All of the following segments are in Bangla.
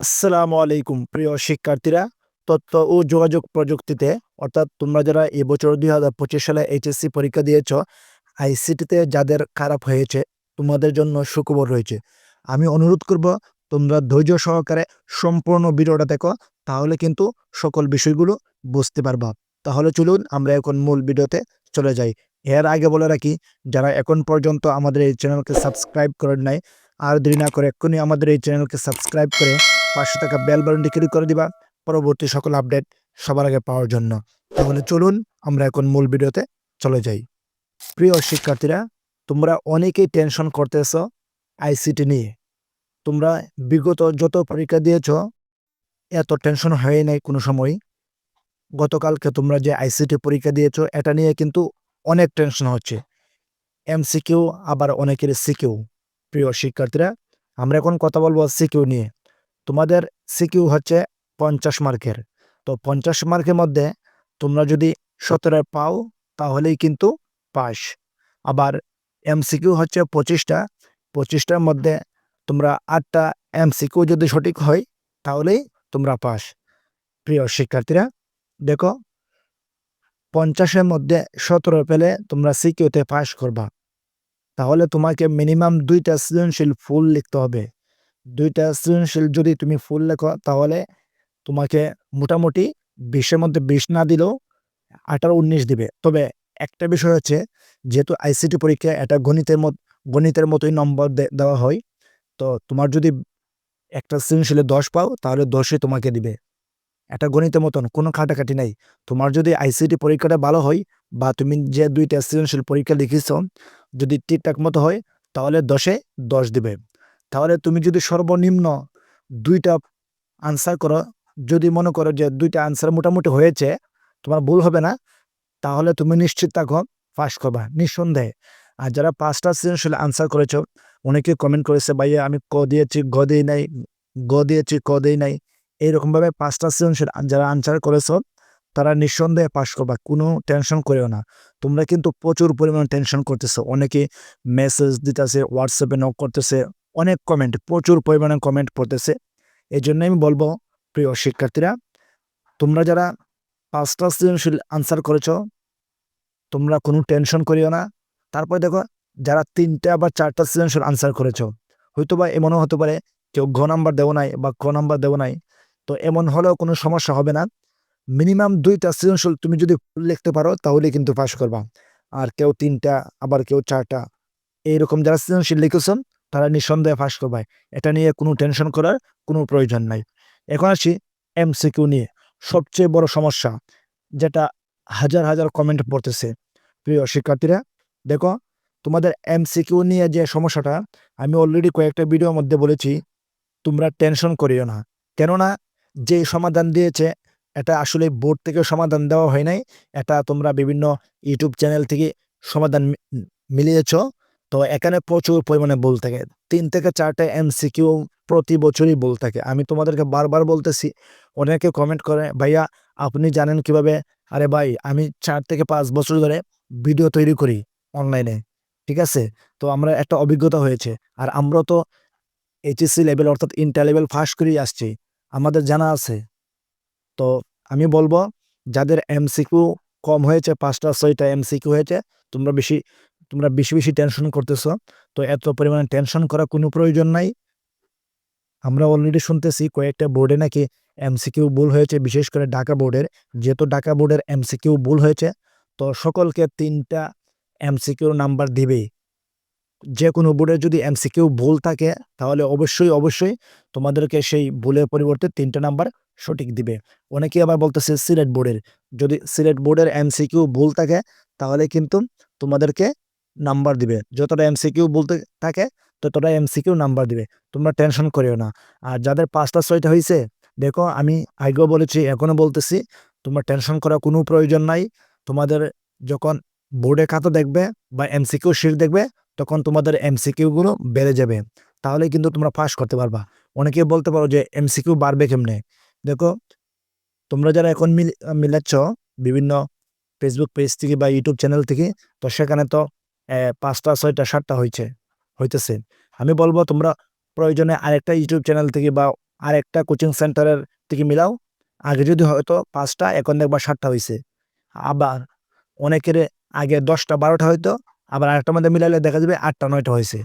আসসালামু আলাইকুম, প্রিয় শিক্ষার্থীরা। তথ্য ও যোগাযোগ প্রযুক্তিতে, অর্থাৎ তোমরা যারা এবছর দুই হাজার পঁচিশ সালে এইচএসসি পরীক্ষা দিয়েছ আইসিটিতে যাদের খারাপ হয়েছে, তোমাদের জন্য সুখবর রয়েছে। আমি অনুরোধ করব, তোমরা ধৈর্য সহকারে সম্পূর্ণ ভিডিওটা দেখো, তাহলে কিন্তু সকল বিষয়গুলো বুঝতে পারবা। তাহলে চলুন, আমরা এখন মূল ভিডিওতে চলে যাই। এর আগে বলে রাখি, যারা এখন পর্যন্ত আমাদের এই চ্যানেলকে সাবস্ক্রাইব করেন নাই, আর দেরি না করে এক্ষুনি আমাদের এই চ্যানেলকে সাবস্ক্রাইব করে পাঁচশো টাকা বেল বাটনটি ক্লিক করে দিবা। পরবর্তী সকল আপডেট সবার আগে পাওয়ার জন্য। তাহলে চলুন আমরা এখন মূল ভিডিওতে চলে যাই। প্রিয় শিক্ষার্থীরা, তোমরা অনেকেই টেনশন করতেছ আইসিটি নিয়ে। তোমরা বিগত যত পরীক্ষা দিয়েছ, এত টেনশন হয়ে নাই কোনো সময় গতকালকে তোমরা যে আইসিটি পরীক্ষা দিয়েছ, এটা নিয়ে কিন্তু অনেক টেনশন হচ্ছে। এমসিকিউ আবার অনেকের সিকিউ প্রিয় শিক্ষার্থীরা, আমরা এখন কথা বলব সিকিউ নিয়ে। তোমাদের সিকিউ হচ্ছে পঞ্চাশ মার্কের। তো পঞ্চাশ মার্কের মধ্যে তোমরা যদি সতেরো পাও, তাহলেই কিন্তু পাস। আবার এমসিকিউ হচ্ছে পঁচিশটা। পঁচিশটার মধ্যে তোমরা আটটা এমসিকিউ যদি সঠিক হয়, তাহলেই তোমরা পাস। প্রিয় শিক্ষার্থীরা, দেখো, পঞ্চাশের মধ্যে সতেরো পেলে তোমরা সিকিউতে পাস করবা। তাহলে তোমাকে মিনিমাম দুইটা সৃজনশীল ফুল লিখতে হবে। দুইটা সৃজনশীল যদি তুমি ফুল লেখো, তাহলে তোমাকে মোটামুটি বিশের মধ্যে বিশ না দিলেও আঠারো উনিশ দিবে। তবে একটা বিষয় হচ্ছে, যেহেতু আইসিটি পরীক্ষা এটা গণিতের মত, গণিতের মতোই নম্বর দেওয়া হয়, তো তোমার যদি একটা সৃজনশীলে দশ পাও, তাহলে দশই তোমাকে দিবে। এটা গণিতের মতন, কোনো খাটাখাটি নাই। তোমার যদি আইসিটি পরীক্ষাটা ভালো হয়, বা তুমি যে দুইটা সৃজনশীল পরীক্ষা লিখেছ, যদি ঠিকঠাক মতো হয়, তাহলে দশে দশ দিবে। তাহলে তুমি যদি সর্বনিম্ন দুইটা আনসার করো, যদি মনে করো যে দুইটা আনসার মোটামুটি হয়েছে, তোমার ভুল হবে না, তাহলে তুমি নিশ্চিত থাকো পাস করবা, নিঃসন্দেহে। আর যারা পাঁচটা সৃজনশীল আনসার করেছ, অনেকে কমেন্ট করেছে, ভাইয়া, আমি ক দিয়েছি, গ দিই নাই, গ দিয়েছি, ক দিই নাই। এইরকমভাবে পাঁচটা সৃজনশীল যারা আনসার করেছ, তারা নিঃসন্দেহে পাস করবা, কোনো টেনশন করেও না। তোমরা কিন্তু প্রচুর পরিমাণে টেনশন করতেছো। অনেকে মেসেজ দিতেছে হোয়াটসঅ্যাপে নক করতেছে অনেক কমেন্ট প্রচুর পরিমাণে কমেন্ট পড়তেছে। এই জন্য আমি বলব, প্রিয় শিক্ষার্থীরা, তোমরা যারা পাঁচটা সৃজনশীল আনসার করেছ, তোমরা কোনো টেনশন করিও না। তারপরে দেখো, যারা তিনটা বা চারটা সৃজনশীল আনসার করেছ হয়তো বা এমনও হতে পারে, কেউ ঘ নাম্বার দেবো নাই বা ক নাম্বার দেবো নাই। তো এমন হলেও কোনো সমস্যা হবে না। মিনিমাম দুইটা সৃজনশীল তুমি যদি লিখতে পারো তাহলে কিন্তু পাস করবা। আর কেউ তিনটা, আবার কেউ চারটা, এইরকম যারা সৃজনশীল লিখেছেন তারা নিঃসন্দেহে ফাঁস করবে এটা নিয়ে কোনো টেনশন করার কোনো প্রয়োজন নাই। এখন আসি এমসিকিউ নিয়ে। সবচেয়ে বড় সমস্যা, যেটা হাজার হাজার কমেন্ট পড়তেছে। প্রিয় শিক্ষার্থীরা, দেখো, তোমাদের এমসিকিউ নিয়ে যে সমস্যাটা, আমি অলরেডি কয়েকটা ভিডিওর মধ্যে বলেছি, তোমরা টেনশন করিও না। কেননা, যে সমাধান দিয়েছে, এটা আসলে বোর্ড থেকে সমাধান দেওয়া হয় নাই। এটা তোমরা বিভিন্ন ইউটিউব চ্যানেল থেকে সমাধান মিলিয়েছ। তো এখানে প্রচুর পরিমাণে ভুল থাকে। তিন থেকে চারটে এমসিকিউ প্রতি বছরই ভুল থাকে। আমি তোমাদেরকে বারবার বলতেছি, অনেকে কমেন্ট করে, ভাইয়া, আপনি জানেন কীভাবে? আরে ভাই, আমি চার থেকে পাঁচ বছর ধরে ভিডিও তৈরি করি অনলাইনে ঠিক আছে? তো আমরা একটা অভিজ্ঞতা হয়েছে। আর আমরা তো এইচএসসি লেভেল অর্থাৎ ইন্টার লেভেল ফার্স্ট করেই আসছি। আমাদের জানা আছে। তো আমি বলব, যাদের এমসিকিউ কম হয়েছে, পাঁচটা, ছয়টা এমসিকিউ হয়েছে, তোমরা বেশি তোমরা বেশি বেশি টেনশন করতেছ। তো এত পরিমাণে টেনশন করা কোনো প্রয়োজন নাই। আমরা অলরেডি শুনতেছি কয়েকটা বোর্ডে নাকি এমসিকিউ ভুল হয়েছে, বিশেষ করে ঢাকা বোর্ডের যেহেতু ঢাকা বোর্ডের এমসিকিউ ভুল হয়েছে, তো সকলকে তিনটা এমসিকিউ নাম্বার দিবেই যে কোনো বোর্ডের যদি এমসিকিউ ভুল থাকে, তাহলে অবশ্যই অবশ্যই তোমাদেরকে সেই ভুলের পরিবর্তে তিনটা নাম্বার সঠিক দিবে। অনেকে আবার বলতেছে সিলেট বোর্ডের যদি সিলেট বোর্ডের এমসিকিউ ভুল থাকে, তাহলে কিন্তু তোমাদেরকে নাম্বার দিবে। যতটা এমসিকিউ বলতে থাকে, ততটা এমসিকিউ নাম্বার দিবে। তোমরা টেনশন করিও না। আর যাদের পাঁচটা, ছয়টা হয়েছে দেখো, আমি আগেও বলেছি এখনও বলতেছি, তোমরা টেনশন করার কোনো প্রয়োজন নাই। তোমাদের যখন বোর্ডে খাতা দেখবে বা এমসিকিউ শিট দেখবে, তখন তোমাদের এমসিকিউগুলো বেড়ে যাবে। তাহলে কিন্তু তোমরা পাস করতে পারবা। অনেকে বলতে পারো যে এমসিকিউ বাড়বে কেমনে? দেখো, তোমরা যারা এখন মিল মিলাচ্ছ বিভিন্ন ফেসবুক পেজ থেকে বা ইউটিউব চ্যানেল থেকে, তো সেখানে তো পাঁচটা, ছয়টা, সাতটা হয়েছে হইতেছে। আমি বলব তোমরা প্রয়োজনে আরেকটা ইউটিউব চ্যানেল থেকে বা আরেকটা কোচিং সেন্টারের থেকে মিলাও। আগে যদি হয়তো পাঁচটা, এখন দেখবা সাতটা হয়েছে আবার অনেকের আগে দশটা, বারোটা হয়তো আবার আরেকটার মধ্যে মিলাইলে দেখা যাবে আটটা, নয়টা হয়েছে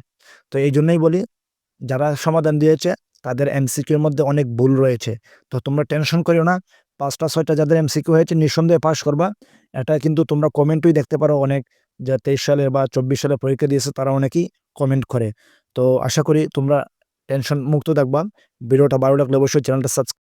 তো এই জন্যই বলি, যারা সমাধান দিয়েছে, তাদের এমসিকিউর মধ্যে অনেক ভুল রয়েছে। তো তোমরা টেনশন করিও না, পাঁচটা, ছয়টা যাদের এমসিকিউ হয়েছে, নিঃসন্দেহে পাস করবা। এটা কিন্তু তোমরা কমেন্টই দেখতে পারো অনেক যা তেইশ সালে বা চব্বিশ সালে পরীক্ষা দিয়েছে তারা অনেকেই কমেন্ট করে। তো আশা করি তোমরা টেনশন মুক্ত থাকবা। ভিডিওটা ভালো লাগলে অবশ্যই চ্যানেলটা সাবস্ক্রাইব